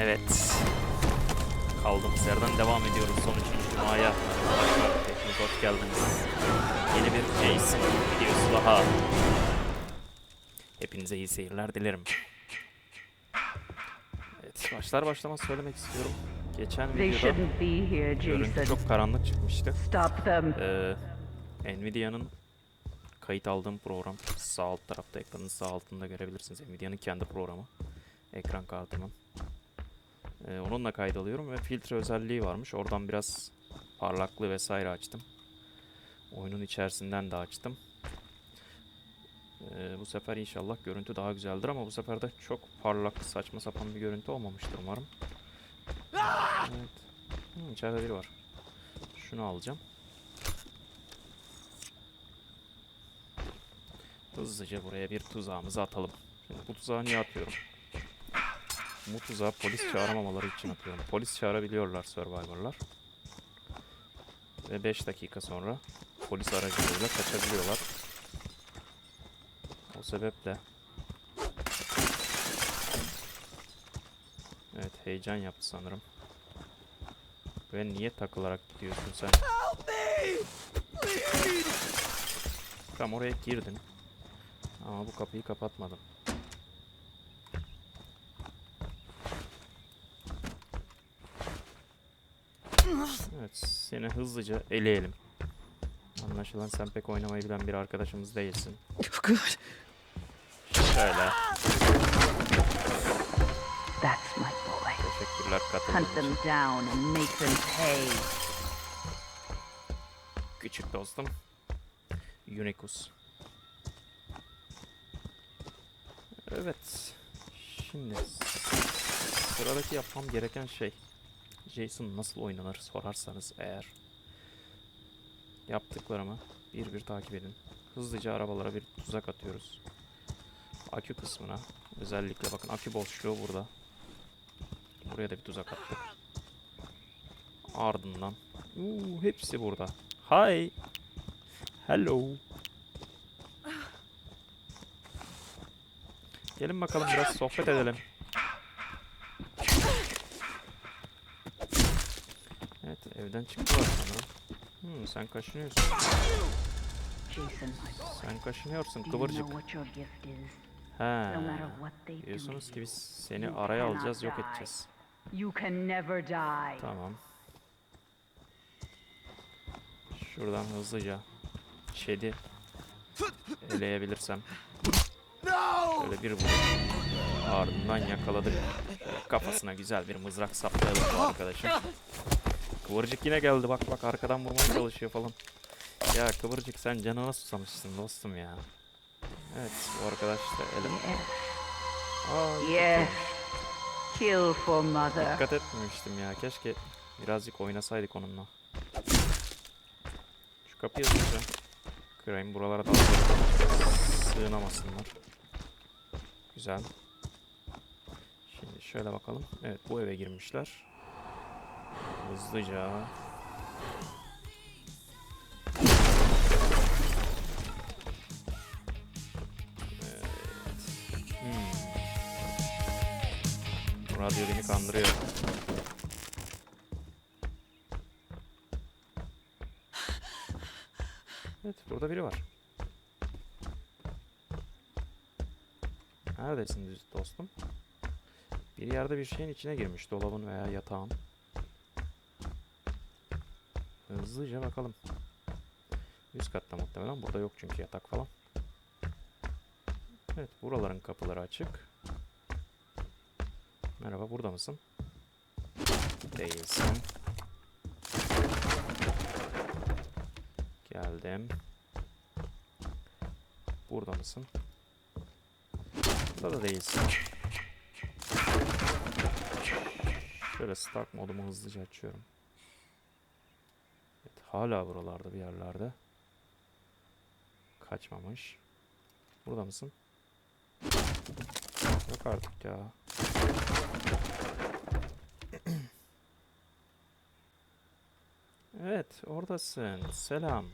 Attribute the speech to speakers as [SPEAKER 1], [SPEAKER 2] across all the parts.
[SPEAKER 1] Evet. Kaldığımız yerden devam ediyoruz. Son üçüncü cumaya. Hepiniz hoş geldiniz. Yeni bir Jason videosu daha. Hepinize iyi seyirler dilerim. Evet, başlar başlamaz söylemek istiyorum. Geçen videoda görüntü çok karanlık çıkmıştı. Ee, Nvidia'nın kayıt aldığım program sağ alt tarafta ekranın sağ altında görebilirsiniz. Nvidia'nın kendi programı. Ekran kartımın. Ee, onunla kaydalıyorum ve filtre özelliği varmış. Oradan biraz parlaklığı vesaire açtım. Oyunun içerisinden de açtım. Ee, bu sefer inşallah görüntü daha güzeldir ama bu sefer de çok parlak, saçma sapan bir görüntü olmamıştır umarım. Evet. Hı, içeride biri var. Şunu alacağım. Hızlıca buraya bir tuzağımızı atalım. Şimdi bu tuzağı niye atıyorum? Bu tuzağı polis çağıramamaları için atıyorum. Polis çağırabiliyorlar Survivor'lar. Ve 5 dakika sonra polis aracılığıyla kaçabiliyorlar. O sebeple Evet heyecan yaptı sanırım. Ve niye takılarak gidiyorsun sen? Tam oraya girdin. Ama bu kapıyı kapatmadım. Evet, seni hızlıca eleyelim. Anlaşılan sen pek oynamayı bilen bir arkadaşımız değilsin.
[SPEAKER 2] Good.
[SPEAKER 1] Şöyle.
[SPEAKER 3] That's my boy.
[SPEAKER 1] Teşekkürler
[SPEAKER 3] Hunt
[SPEAKER 1] katıldığın
[SPEAKER 3] them
[SPEAKER 1] için.
[SPEAKER 3] down and make them pay.
[SPEAKER 1] Küçük dostum. Unicus. Evet. Şimdi sıradaki yapmam gereken şey Jason nasıl oynanır sorarsanız eğer yaptıklarımı bir bir takip edin. Hızlıca arabalara bir tuzak atıyoruz. Akü kısmına özellikle bakın akü boşluğu burada. Buraya da bir tuzak attık. Ardından Uuu hepsi burada. Hi. Hello. Gelin bakalım biraz sohbet edelim. Evet evden çıktılar sanırım. Hmm, sen kaşınıyorsun. Sen kaşınıyorsun kıvırcık. He. Diyorsunuz ki biz seni araya alacağız yok edeceğiz. Tamam. Şuradan hızlıca Şedi eleyebilirsem. Şöyle bir vuruş. Ardından yakaladık. Şöyle kafasına güzel bir mızrak saplayalım arkadaşım. Kıvırcık yine geldi bak bak arkadan vurmaya çalışıyor falan. Ya Kıvırcık sen canına susamışsın dostum ya. Evet bu arkadaş da.
[SPEAKER 3] Yes.
[SPEAKER 1] Aa.
[SPEAKER 3] Kill for mother.
[SPEAKER 1] Dikkat etmemiştim ya. Keşke birazcık oynasaydık onunla. Şu kapıyı hızlıca kırayım. Buralara da sığınamasınlar. Güzel. Şimdi şöyle bakalım. Evet bu eve girmişler. Hızlıca. Hmm. Radyo beni kandırıyor. Evet, burada biri var. Neredesin dostum? Bir yerde bir şeyin içine girmiş, dolabın veya yatağın. Hızlıca bakalım. Üst katta muhtemelen. Burada yok çünkü yatak falan. Evet, buraların kapıları açık. Merhaba, burada mısın? Değilsin. Geldim. Burada mısın? Burada da değilsin. Şöyle start modumu hızlıca açıyorum. Hala buralarda bir yerlerde. Kaçmamış. Burada mısın? Yok artık ya. Evet, oradasın. Selam.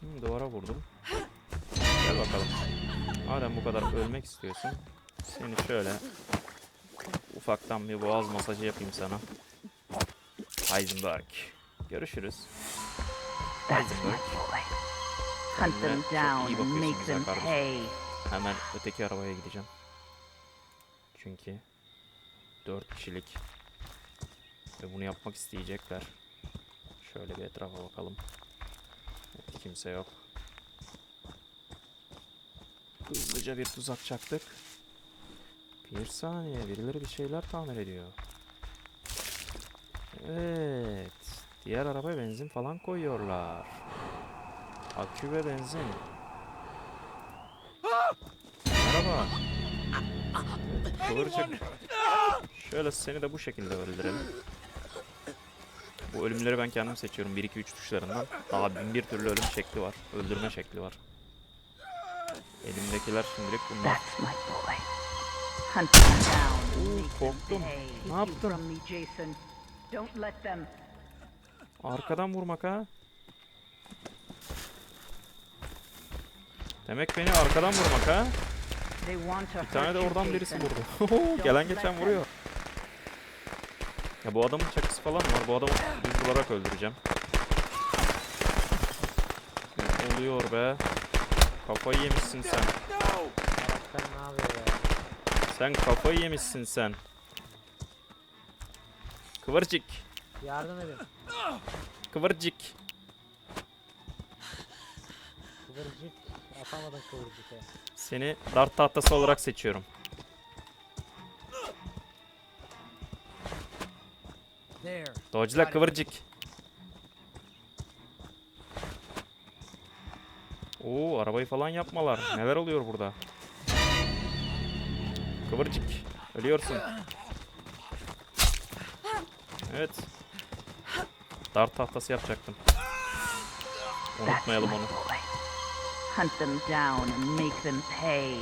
[SPEAKER 1] Hmm, duvara vurdum. Gel bakalım. Madem bu kadar ölmek istiyorsun. Seni şöyle ufaktan bir boğaz masajı yapayım sana. Heisenberg. Görüşürüz.
[SPEAKER 3] That's my boy. Hunt them down and make them pay.
[SPEAKER 1] Hemen öteki arabaya gideceğim. Çünkü 4 kişilik ve bunu yapmak isteyecekler. Şöyle bir etrafa bakalım. Evet, kimse yok. Hızlıca bir tuzak çaktık. Bir saniye birileri bir şeyler tamir ediyor. Evet. Diğer arabaya benzin falan koyuyorlar. Akü ve benzin. Evet, Kıvırcık. Şöyle seni de bu şekilde öldürelim. Bu ölümleri ben kendim seçiyorum. 1 2 3 tuşlarından. Daha bin bir türlü ölüm şekli var. Öldürme şekli var. Elimdekiler şimdilik bunlar. Oo, korktum. Ne yaptın?
[SPEAKER 3] Don't let them.
[SPEAKER 1] Arkadan vurmak ha. Demek beni arkadan vurmak ha. Bir tane de oradan birisi vurdu. Gelen geçen vuruyor. Ya bu adamın çakısı falan var. Bu adamı düz vurarak öldüreceğim. Ne oluyor be? Kafayı yemişsin sen.
[SPEAKER 2] Sen ne yapıyor ya?
[SPEAKER 1] Sen kafayı yemişsin sen. Kıvırcık.
[SPEAKER 2] Yardım edin.
[SPEAKER 1] Kıvırcık.
[SPEAKER 2] Kıvırcık. Atamadın kıvırcık ya.
[SPEAKER 1] Seni dart tahtası olarak seçiyorum. Dodge'la kıvırcık. Oo arabayı falan yapmalar. Neler oluyor burada? Kıvırcık. Ölüyorsun. Evet. Dart tahtası yapacaktım. Unutmayalım onu.
[SPEAKER 3] Hunt them down and make them pay.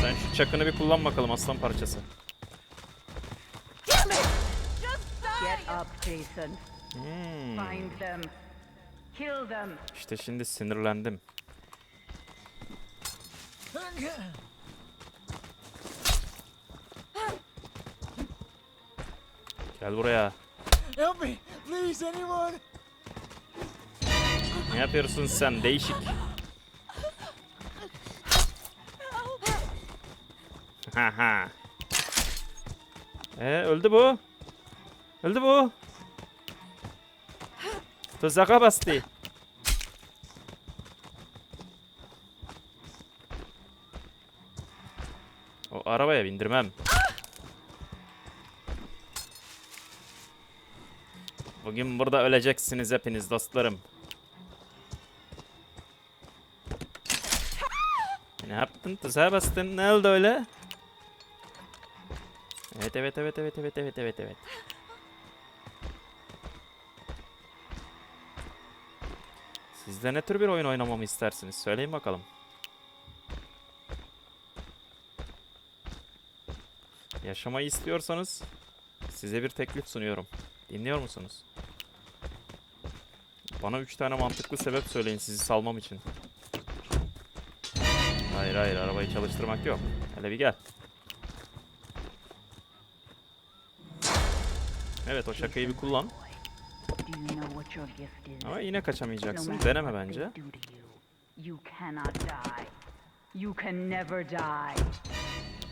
[SPEAKER 1] Sen şu çakını bir kullan bakalım aslan parçası.
[SPEAKER 3] Get up, Jason.
[SPEAKER 1] Hmm.
[SPEAKER 3] Find them. Kill them.
[SPEAKER 1] İşte şimdi sinirlendim. Gel buraya.
[SPEAKER 4] Help me, please, anyone.
[SPEAKER 1] Ne yapıyorsun sen değişik? Haha. Ee öldü bu. Öldü bu. Tuzaka bastı. O arabaya bindirmem. Bugün burada öleceksiniz hepiniz dostlarım. Ne yaptın? Tuzağa bastın. Ne oldu öyle? Evet evet evet evet evet evet evet evet. Siz de ne tür bir oyun oynamamı istersiniz? Söyleyin bakalım. Yaşamayı istiyorsanız size bir teklif sunuyorum. Dinliyor musunuz? Bana üç tane mantıklı sebep söyleyin sizi salmam için. Hayır hayır arabayı çalıştırmak yok. Hele bir gel. Evet o şakayı bir kullan. Ama yine kaçamayacaksın. Deneme bence.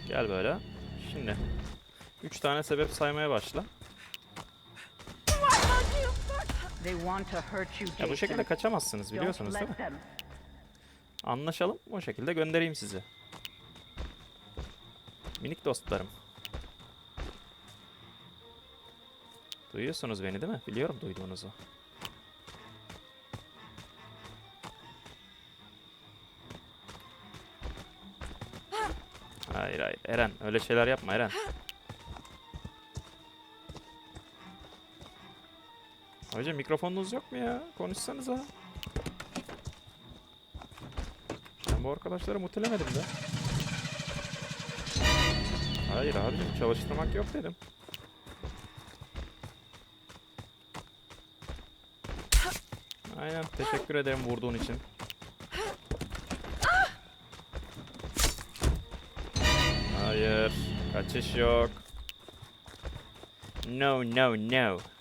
[SPEAKER 1] Gel böyle. Şimdi. Üç tane sebep saymaya başla. Ya bu şekilde kaçamazsınız biliyorsunuz değil mi? Anlaşalım. O şekilde göndereyim sizi. Minik dostlarım. Duyuyorsunuz beni değil mi? Biliyorum duyduğunuzu. Hayır hayır. Eren öyle şeyler yapma Eren. Hocam mikrofonunuz yok mu ya? Konuşsanıza. Ben bu arkadaşları mutelemedim de. Hayır abicim çalıştırmak yok dedim. Aynen teşekkür ederim vurduğun için. Kaçış yok. No no no.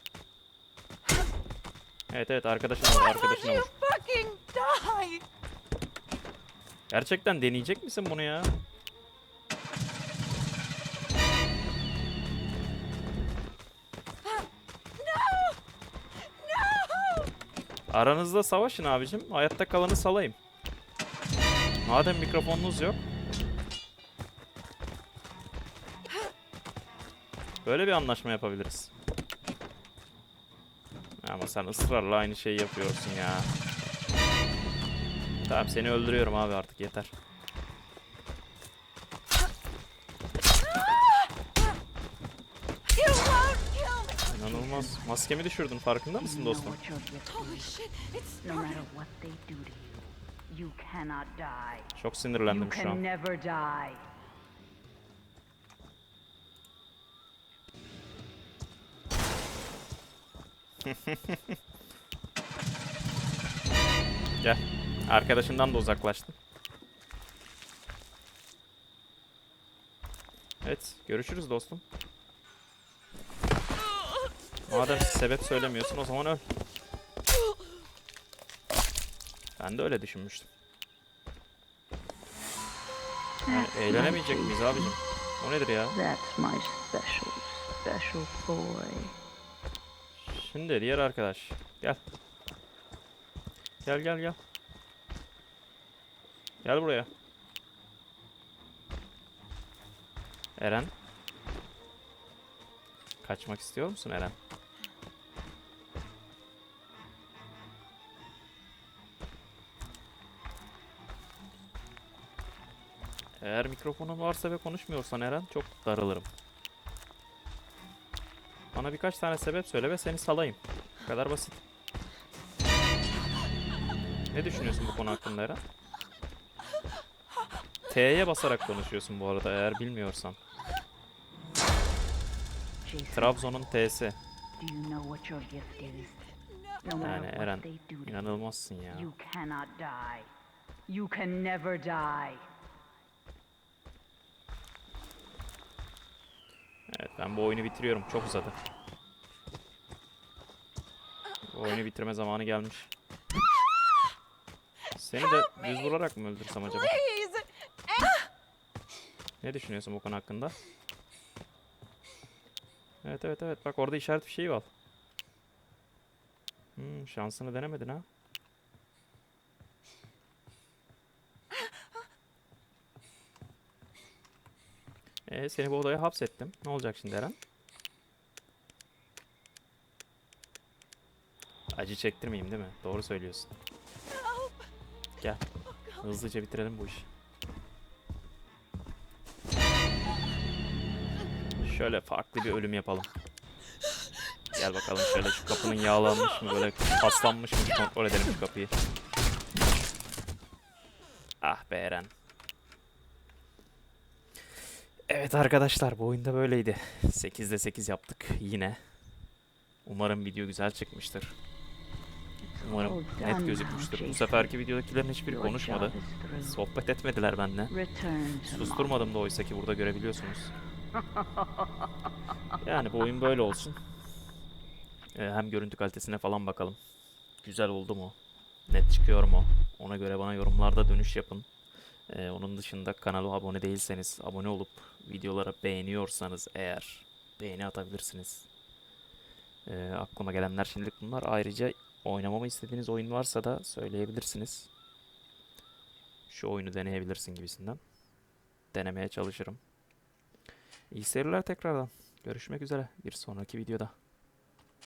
[SPEAKER 1] Evet evet arkadaşına vur arkadaşına vur. Gerçekten deneyecek misin bunu ya? Aranızda savaşın abicim. Hayatta kalanı salayım. Madem mikrofonunuz yok. Böyle bir anlaşma yapabiliriz. Sen ısrarla aynı şeyi yapıyorsun ya. Tamam seni öldürüyorum abi artık yeter. İnanılmaz. Maskemi düşürdün farkında mısın dostum?
[SPEAKER 3] what your gift
[SPEAKER 5] Holy
[SPEAKER 1] Gel. Arkadaşından da uzaklaştın. Evet, görüşürüz dostum. Madem sebep söylemiyorsun o zaman öl. Ben de öyle düşünmüştüm. Yani eğlenemeyecek miyiz abicim? O nedir ya?
[SPEAKER 3] That's my special, special boy.
[SPEAKER 1] Şimdi diğer arkadaş. Gel. Gel gel gel. Gel buraya. Eren. Kaçmak istiyor musun Eren? Eğer mikrofonun varsa ve konuşmuyorsan Eren çok darılırım. Bana birkaç tane sebep söyle ve seni salayım. Bu kadar basit. Ne düşünüyorsun bu konu hakkında Eren? T'ye basarak konuşuyorsun bu arada eğer bilmiyorsan. Trabzon'un T'si. Yani Eren inanılmazsın ya.
[SPEAKER 3] you cannot die. You can never die.
[SPEAKER 1] Evet ben bu oyunu bitiriyorum. Çok uzadı. Bu oyunu bitirme zamanı gelmiş. Seni de düz vurarak mı öldürsem acaba? Ne düşünüyorsun bu konu hakkında? Evet evet evet bak orada işaret bir şey var. Hmm, şansını denemedin ha. Ee, seni bu odaya hapsettim. Ne olacak şimdi Eren? Acı çektirmeyeyim değil mi? Doğru söylüyorsun. Gel. Hızlıca bitirelim bu işi. Şöyle farklı bir ölüm yapalım. Gel bakalım şöyle şu kapının yağlanmış mı böyle paslanmış mı kontrol edelim şu kapıyı. Ah be Eren. Evet arkadaşlar bu oyunda böyleydi. 8'de 8 yaptık yine. Umarım video güzel çıkmıştır. Umarım net gözükmüştür. Bu seferki videodakilerin hiçbiri konuşmadı. Sohbet etmediler benimle. Susturmadım da oysa ki burada görebiliyorsunuz. Yani bu oyun böyle olsun. Ee, hem görüntü kalitesine falan bakalım. Güzel oldu mu? Net çıkıyor mu? Ona göre bana yorumlarda dönüş yapın. Ee, onun dışında kanala abone değilseniz abone olup videolara beğeniyorsanız eğer beğeni atabilirsiniz. Ee, aklıma gelenler şimdilik bunlar. Ayrıca oynamamı istediğiniz oyun varsa da söyleyebilirsiniz. Şu oyunu deneyebilirsin gibisinden denemeye çalışırım. İyi seyirler tekrardan. Görüşmek üzere bir sonraki videoda.